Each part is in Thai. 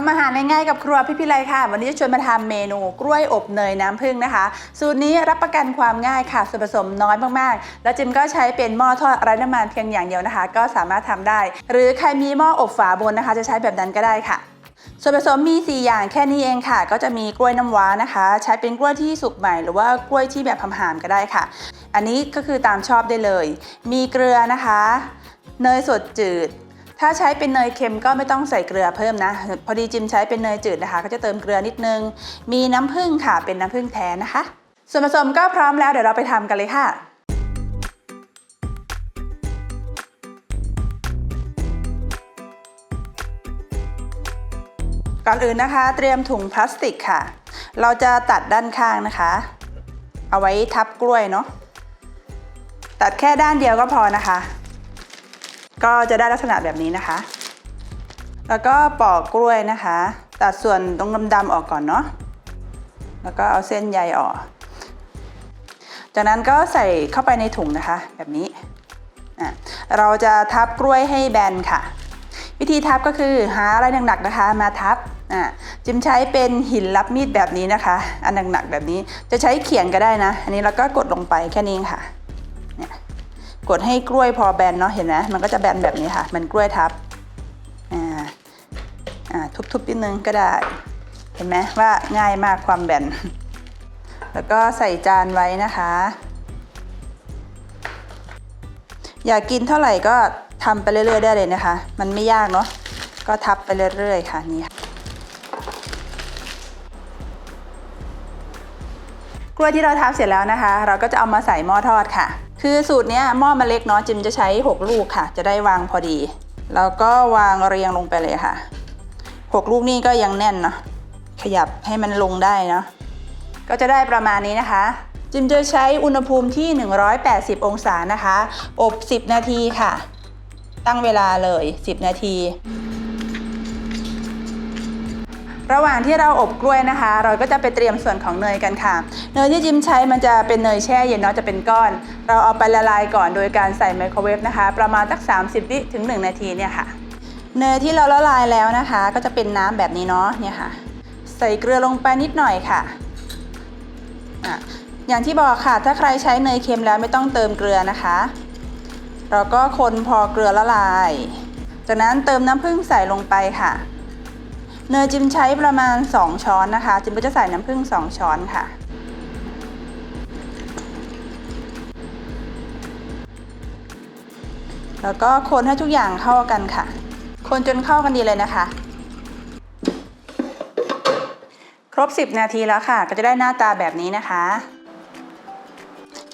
ทำอาหารง่ายๆกับครัวพี่พิไลค่ะ วันนี้จะชวนมาทำเมนูกล้วยอบเนยน้ำผึ้งนะคะ สูตรนี้รับประกันความง่ายค่ะ ส่วนผสมน้อยมากๆ แล้วจิมก็ใช้เป็นหม้อทอดไร้น้ำมันเพียงอย่างเดียวนะคะ ก็สามารถทำได้ หรือใครมีหม้ออบฝาบนนะคะ จะใช้แบบนั้นก็ได้ค่ะส่วนผสมมี 4 อย่างแค่นี้เองค่ะ ก็จะมีกล้วยน้ำว้านะคะ ใช้เป็นกล้วยที่สุกใหม่หรือว่ากล้วยที่แบบหามๆก็ได้ค่ะ อันนี้ก็คือตามชอบได้เลย มีเกลือนะคะ เนยสดจืด ถ้าใช้เป็นเนยเค็มก็ไม่ต้องใส่เกลือเพิ่มนะ พอดีจิมใช้เป็นเนยจืดนะคะ ก็จะเติมเกลือนิดนึง มีน้ำผึ้งค่ะ เป็นน้ำผึ้งแท้นะคะ ส่วนผสมก็พร้อมแล้วเดี๋ยวเราไปทำกันเลยค่ะก่อนอื่นนะคะ เตรียมถุงพลาสติกค่ะ เราจะตัดด้านข้างนะคะ เอาไว้ทับกล้วยเนาะตัดแค่ด้านเดียวก็พอนะคะ ก็จะได้ลักษณะแบบนี้นะคะ แล้วก็ปอกกล้วยนะคะ ตัดส่วนตรงดำๆออกก่อนเนาะ แล้วก็เอาเส้นใยออก จากนั้นก็ใส่เข้าไปในถุงนะคะ แบบนี้ เราจะทับกล้วยให้แบนค่ะ วิธีทับก็คือหาอะไรหนักๆนะคะ มาทับจิมใช้เป็นหินรับมีดแบบนี้นะคะ อันหนักๆแบบนี้ จะใช้เขียงก็ได้นะ อันนี้เราก็กดลงไปแค่นี้ค่ะ กดให้กล้วยพอแบนเนาะเห็นไหมมันก็จะแบนแบบนี้ค่ะ มันกล้วยทับอ่าอ่าทุบๆนิดนึงก็ได้ เห็นไหมว่าง่ายมากความแบนแล้วก็ใส่จานไว้นะคะ อยากกินเท่าไหร่ก็ทำไปเรื่อยๆได้เลยนะคะ มันไม่ยากเนาะก็ทับไปเรื่อยๆค่ะนี่ค่ะกล้วยที่เราทับเสร็จแล้วนะคะ เราก็จะเอามาใส่หม้อทอดค่ะ คือสูตรนี้หม้อมันเล็กเนาะจิมจะใช้ 6 ลูกค่ะ จะได้วางพอดี แล้วก็วางเรียงลงไปเลยค่ะ 6 ลูกนี่ก็ยังแน่นเนาะขยับให้มันลงได้เนาะก็จะได้ประมาณนี้นะคะ จิมจะใช้อุณหภูมิที่ 180 องศานะคะ อบ 10 นาทีค่ะ ตั้งเวลาเลย 10 นาที ระหว่างที่เราอบกล้วยนะคะ เราก็จะไปเตรียมส่วนของเนยกันค่ะ เนยที่จิมใช้มันจะเป็นเนยแช่เย็นเนาะจะเป็นก้อน เราเอาไปละลายก่อนโดยการใส่ไมโครเวฟนะคะ ประมาณสัก 30วิถึง 1 นาทีเนี่ยค่ะ เนยที่เราละลายแล้วนะคะ ก็จะเป็นน้ำแบบนี้เนาะเนี่ยค่ะ ใส่เกลือลงไปนิดหน่อยค่ะอะอย่างที่บอกค่ะ ถ้าใครใช้เนยเค็มแล้วไม่ต้องเติมเกลือนะคะ เราก็คนพอเกลือละลาย จากนั้นเติมน้ำผึ้งใส่ลงไปค่ะ เนยจิมใช้ประมาณ 2 ช้อนนะคะ จิมก็จะใส่น้ำผึ้ง2 ช้อนค่ะ แล้วก็คนให้ทุกอย่างเข้ากันค่ะ คนจนเข้ากันดีเลยนะคะ ครบ 10 นาทีแล้วค่ะ ก็จะได้หน้าตาแบบนี้นะคะ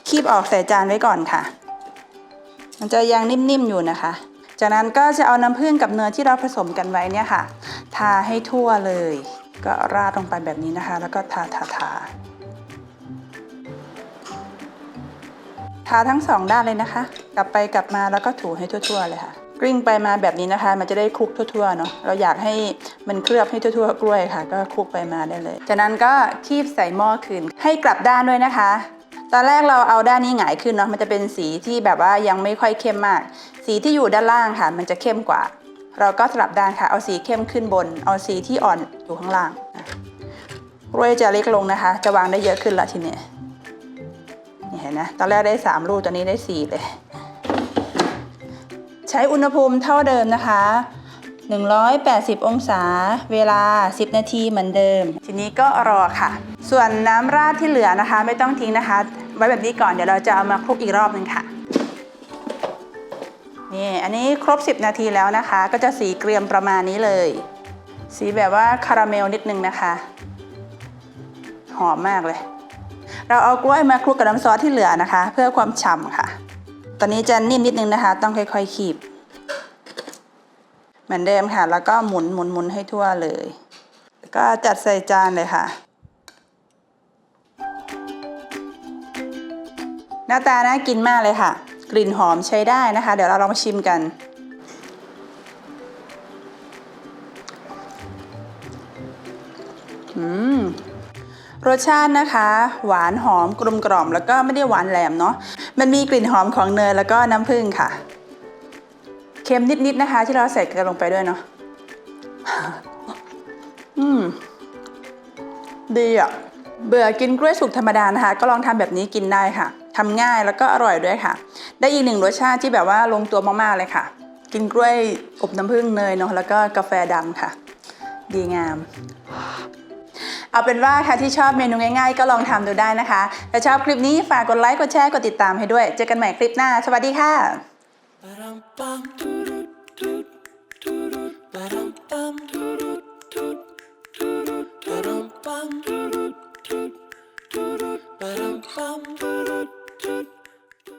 คีบออกใส่จานไว้ก่อนค่ะ มันจะยังนิ่มๆอยู่นะคะ จากนั้นก็จะเอาน้ำผึ้งกับเนยที่เราผสมกันไว้เนี่ยค่ะ ทาให้ทั่วเลย ก็ราดลงไปแบบนี้นะคะ แล้วก็ทาทาทาทาทั้งสองด้านเลยนะคะ กลับไปกลับมาแล้วก็ถูให้ทั่ว ๆ เลยค่ะ กลิ้งไปมาแบบนี้นะคะ มันจะได้คลุกทั่วๆเนาะเราอยากให้มันเคลือบให้ทั่วๆกล้วยค่ะ ก็คลุกไปมาได้เลย จากนั้นก็คีบใส่หม้อคืนให้กลับด้านด้วยนะคะ ตอนแรกเราเอาด้านนี้หงายขึ้นเนาะมันจะเป็นสีที่แบบว่ายังไม่ค่อยเข้มมาก สีที่อยู่ด้านล่างค่ะ มันจะเข้มกว่า เราก็สลับด้านค่ะ เอาสีเข้มขึ้นบน เอาสีที่อ่อนอยู่ข้างล่างนะกล้วยจะเล็กลงนะคะ จะวางได้เยอะขึ้นละทีเนี้ยนี่เห็นนะตอนแรกได้ 3 ลูกตอนนี้ได้ 4 เลย ใช้อุณหภูมิเท่าเดิมนะคะ 180 องศา เวลา 10 นาทีเหมือนเดิม ทีนี้ก็รอค่ะ ส่วนน้ำราดที่เหลือนะคะ ไม่ต้องทิ้งนะคะ ไว้แบบนี้ก่อนเดี๋ยวเราจะเอามาคลุกอีกรอบนึงค่ะ นี่อันนี้ครบ 10 นาทีแล้วนะคะ ก็จะสีเกรียมประมาณนี้เลย สีแบบว่าคาราเมลนิดนึงนะคะ หอมมากเลย เราเอากล้วยมาคลุกกับน้ำซอสที่เหลือนะคะ เพื่อความฉ่ำค่ะ ตอนนี้จะนิ่มนิดนึงนะคะ ต้องค่อยๆคีบ เหมือนเดิมค่ะ แล้วก็หมุนหมุนหมุนให้ทั่วเลย แล้วก็จัดใส่จานเลยค่ะหน้าตาน่ากินมากเลยค่ะ กลิ่นหอมใช้ได้นะคะ เดี๋ยวเราลองมาชิมกัน อืมรสชาตินะคะ หวานหอมกลมกล่อม แล้วก็ไม่ได้หวานแหลมเนาะมันมีกลิ่นหอมของเนยแล้วก็น้ำผึ้งค่ะ เค็มนิดๆนะคะ ที่เราใส่เกลือลงไปด้วยเนาะอืมดีอะ เบื่อกินกล้วยสุกธรรมดานะคะ ก็ลองทำแบบนี้กินได้ค่ะ ทำง่ายแล้วก็อร่อยด้วยค่ะ ได้อีกหนึ่งรสชาติที่แบบว่าลงตัวมากๆเลยค่ะ กินกล้วยอบน้ำผึ้งเนยเนาะแล้วก็กาแฟดำค่ะ ดีงาม เอาเป็นว่าค่ะที่ชอบเมนูง่ายๆ ก็ลองทำดูได้นะคะถ้าชอบคลิปนี้ฝากกดไลค์กดแชร์กดติดตามให้ด้วย เจอกันใหม่คลิปหน้า สวัสดีค่ะ